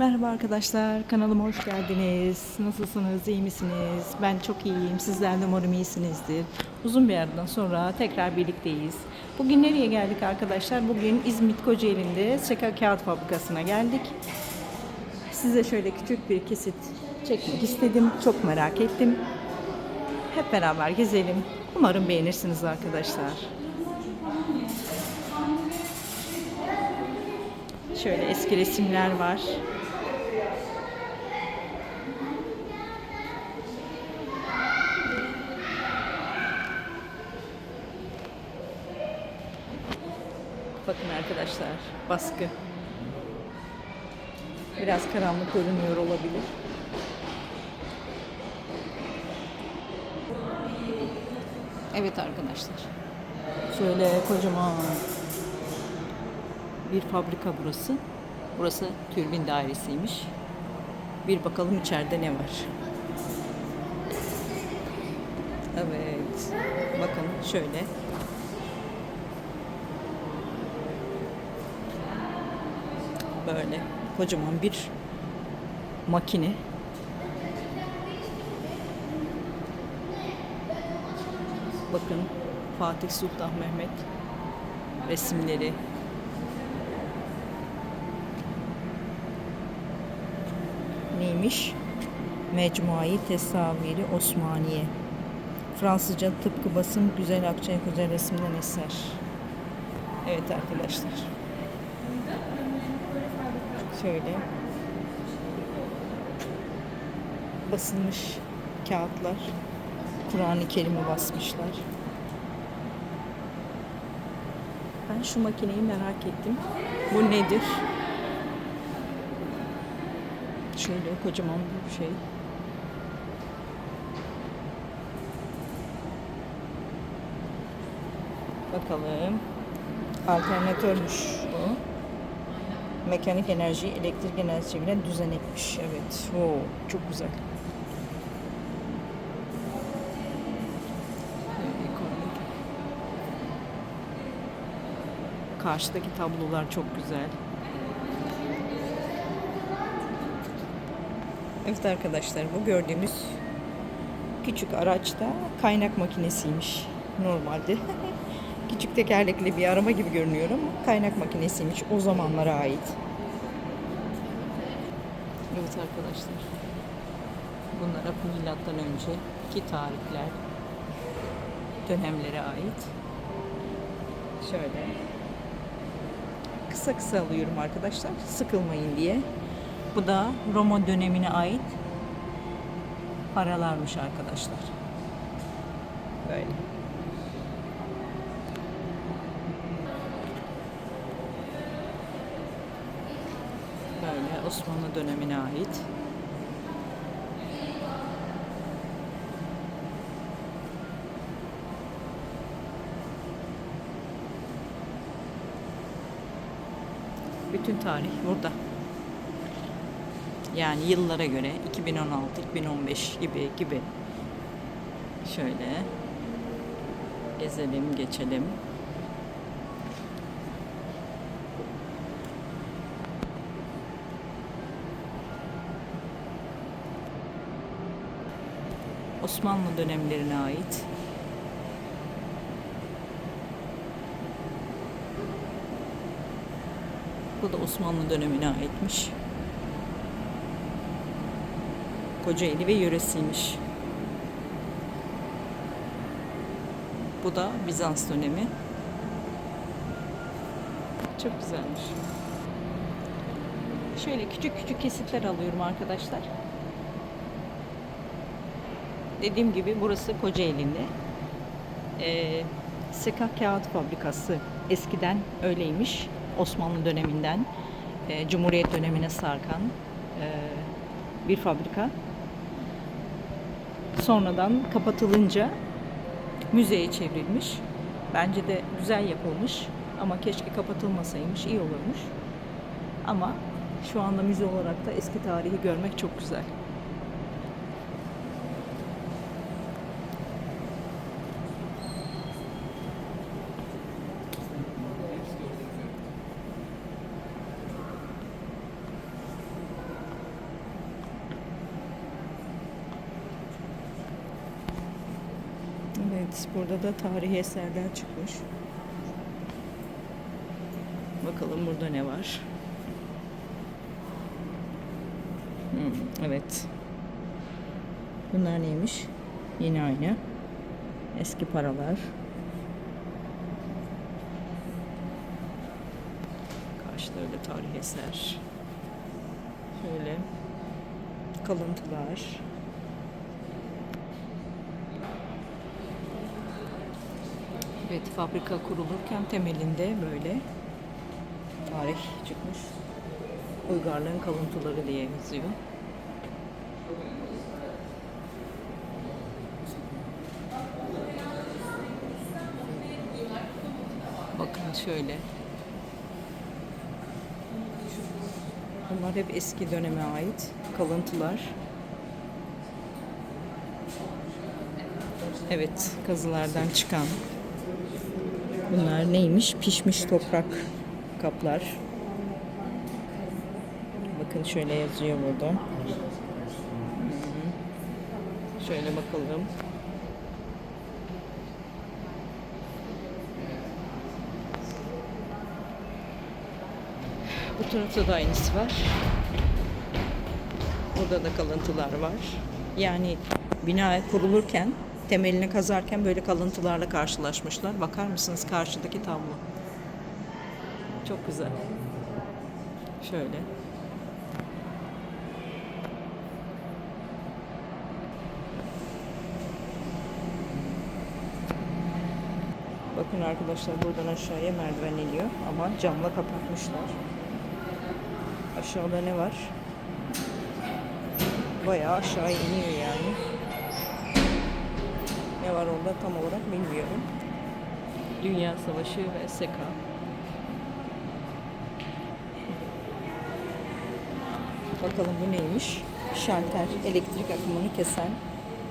Merhaba arkadaşlar, kanalıma hoş geldiniz. Nasılsınız, iyi misiniz? Ben çok iyiyim, sizler de umarım iyisinizdir. Uzun bir aradan sonra tekrar birlikteyiz. Bugün nereye geldik arkadaşlar? Bugün İzmit Kocaeli'nde Seka Kağıt Fabrikası'na geldik. Size şöyle küçük bir kesit çekmek istedim. Çok merak ettim. Hep beraber gezelim. Umarım beğenirsiniz arkadaşlar. Şöyle eski resimler var. Bakın arkadaşlar, baskı. Biraz karanlık görünüyor olabilir. Evet arkadaşlar. Şöyle kocaman bir fabrika burası. Burası türbin dairesiymiş. Bir bakalım içeride ne var. Evet. Bakın şöyle. Böyle kocaman bir makine. Bakın Fatih Sultan Mehmet resimleri. Neymiş? Mecmuayı Tesaviri Osmaniye. Fransızca tıpkı basın Güzel Akçay Güzel resimden eser. Evet arkadaşlar. Şöyle. Basılmış kağıtlar. Kur'an-ı Kerim'i basmışlar. Ben şu makineyi merak ettim. Bu nedir? Şöyle kocaman bir şey. Bakalım. Alternatörmüş bu. Mekanik enerji, elektrik enerji çeviren düzenekmiş. Evet. Oo, çok güzel. Karşıdaki tablolar çok güzel. Evet arkadaşlar bu gördüğümüz küçük araçta kaynak makinesiymiş normalde. küçük tekerlekli bir araba gibi görünüyor ama kaynak makinesiymiş o zamanlara ait. Evet arkadaşlar. Bunlara milattan önceki tarihler dönemlere ait. Şöyle kısa kısa alıyorum arkadaşlar sıkılmayın diye. Bu da Roma dönemine ait paralarmış arkadaşlar. Böyle. Böyle Osmanlı dönemine ait. Bütün tarih burada. Yani yıllara göre 2016, 2015 gibi gibi. Şöyle gezelim, geçelim. Osmanlı dönemlerine ait Bu da Osmanlı dönemine aitmiş. Kocaeli ve yöresiymiş. Bu da Bizans dönemi. Çok güzelmiş. Şöyle küçük küçük kesitler alıyorum arkadaşlar. Dediğim gibi burası Kocaeli'nde. Ee, Seka Kağıt Fabrikası eskiden öyleymiş. Osmanlı döneminden e, Cumhuriyet dönemine sarkan e, bir fabrika. Sonradan kapatılınca müzeye çevrilmiş. Bence de güzel yapılmış ama keşke kapatılmasaymış, iyi olurmuş. Ama şu anda müze olarak da eski tarihi görmek çok güzel. Burada da tarihi eserler çıkmış. Bakalım burada ne var. Hmm, evet. Bunlar neymiş? Yine aynı. Eski paralar. Karşıda öyle tarihi eser. Şöyle kalıntılar. Evet, fabrika kurulurken temelinde böyle tarih çıkmış. Uygarlığın kalıntıları diye yazıyor. Bakın şöyle. Bunlar hep eski döneme ait kalıntılar. Evet, kazılardan çıkan. Bunlar neymiş? Pişmiş toprak kaplar. Bakın şöyle yazıyor burada. Şöyle bakalım. Bu tarafta da aynısı var. Burada da kalıntılar var. Yani bina kurulurken, temelini kazarken böyle kalıntılarla karşılaşmışlar. Bakar mısınız karşıdaki tablo? Çok güzel. Şöyle. Bakın arkadaşlar buradan aşağıya merdiven iniyor ama camla kapatmışlar. Aşağıda ne var? Bayağı aşağı iniyor yani. Ne var orada tam olarak bilmiyorum. Dünya Savaşı ve SEKA. Bakalım bu neymiş? Şalter, elektrik akımını kesen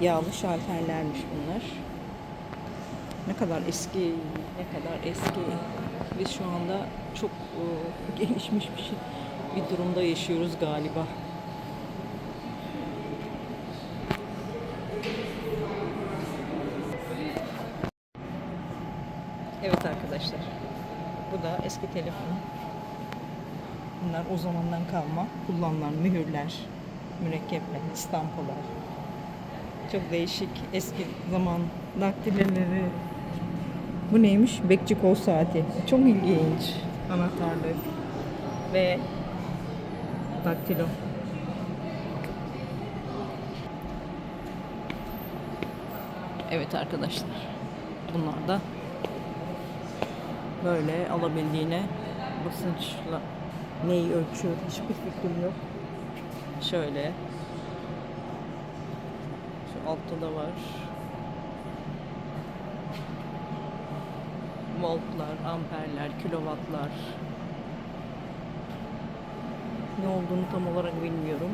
yağlı şalterlermiş bunlar. Ne kadar eski, ne kadar eski. Biz şu anda çok e, gelişmiş bir şey, bir durumda yaşıyoruz galiba. Evet arkadaşlar. Bu da eski telefon. Bunlar o zamandan kalma kullanılan mühürler, mürekkepler, istampalar. Çok değişik eski zaman daktileleri. Bu neymiş? Bekçi kol saati. Çok ilginç. Anahtarlık ve daktilo. Evet arkadaşlar. Bunlar da böyle alabildiğine basınçla neyi ölçüyor hiçbir fikrim yok. Şöyle. Şu altta da var. Voltlar, amperler, kilovatlar. Ne olduğunu tam olarak bilmiyorum.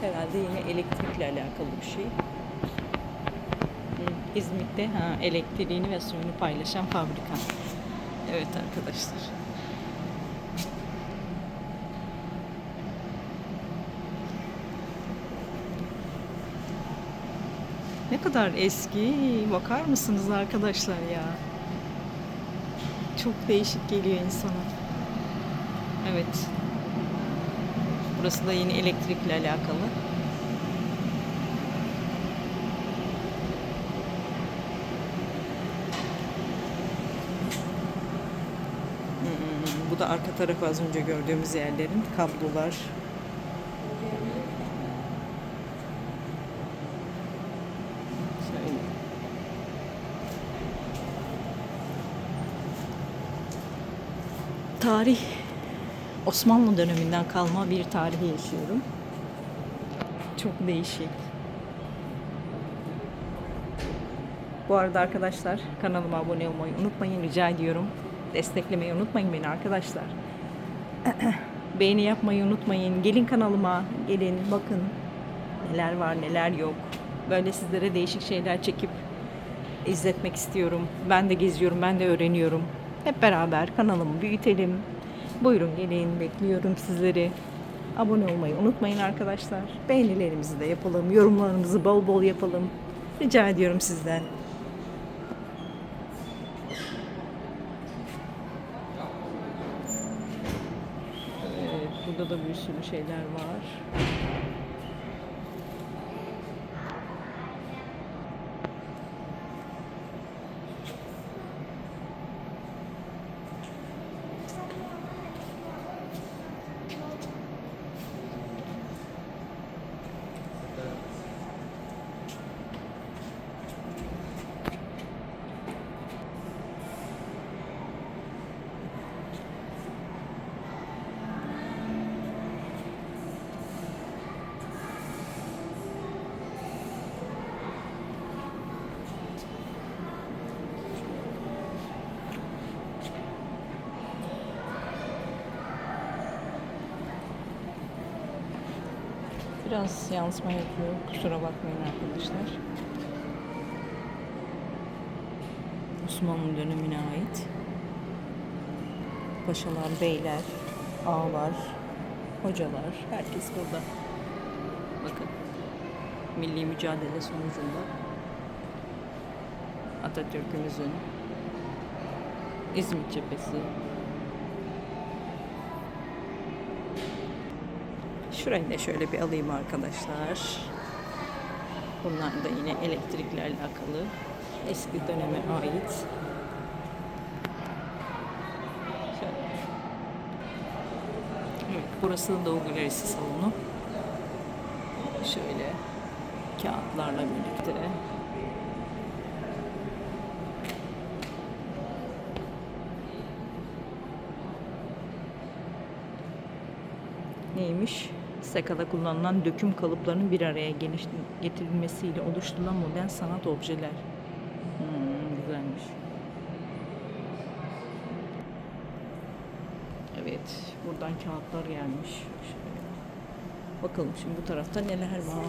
Herhalde yine elektrikle alakalı bir şey. İzmit'te ha, elektriğini ve suyunu paylaşan fabrika. Evet arkadaşlar. Ne kadar eski. Bakar mısınız arkadaşlar ya? Çok değişik geliyor insana. Evet. Burası da yine elektrikle alakalı. Hmm, bu arka tarafı az önce gördüğümüz yerlerin kablolar. Şöyle. Tarih Osmanlı döneminden kalma bir tarihi yaşıyorum. Çok değişik. Bu arada arkadaşlar kanalıma abone olmayı unutmayın rica ediyorum. Desteklemeyi unutmayın beni arkadaşlar. Beğeni yapmayı unutmayın. Gelin kanalıma, gelin bakın neler var neler yok. Böyle sizlere değişik şeyler çekip izletmek istiyorum. Ben de geziyorum, ben de öğreniyorum. Hep beraber kanalımı büyütelim. Buyurun gelin, bekliyorum sizleri. abone olmayı unutmayın arkadaşlar. Beğenilerimizi de yapalım, yorumlarımızı bol bol yapalım. Rica ediyorum sizden. Evet, burada da bir sürü şeyler var. Biraz yansıma yapıyor. Kusura bakmayın arkadaşlar. Osmanlı dönemine ait. Paşalar, beyler, ağalar, hocalar, herkes burada. Bakın. Milli mücadele sonucunda Atatürk'ümüzün İzmit cephesi Şurayı da şöyle bir alayım arkadaşlar. Bunlar da yine elektrikle alakalı. Eski döneme ait. Evet, burası da Doğu Galerisi salonu. Şöyle kağıtlarla birlikte. neymiş? Sekada kullanılan döküm kalıplarının bir araya getirilmesiyle oluşturulan modern sanat objeler. Hmm, güzelmiş. Evet, buradan kağıtlar gelmiş. Bakalım şimdi bu tarafta neler var.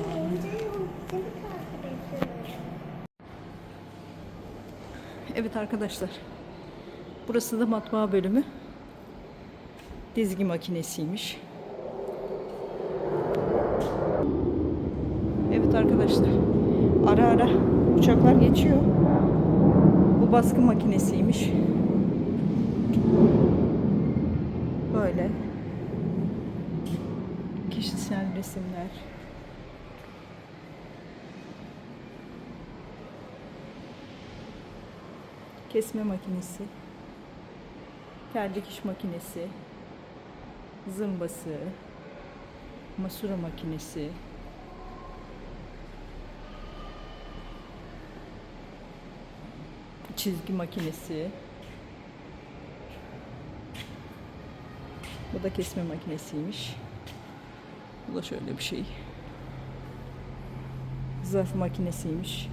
Evet arkadaşlar. Burası da matbaa bölümü. Dizgi makinesiymiş. Evet arkadaşlar. Ara ara uçaklar geçiyor. Bu baskı makinesiymiş. Böyle. Kişisel resimler. Kesme makinesi. Tel dikiş makinesi. Zımbası. Masura makinesi. Çizgi makinesi. Bu da kesme makinesiymiş. Bu da şöyle bir şey. Zarf makinesiymiş.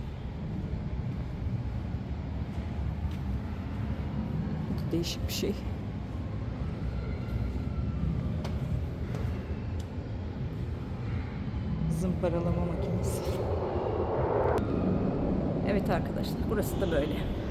Bu da değişik bir şey. Zımparalama makinesi. Evet arkadaşlar burası da böyle.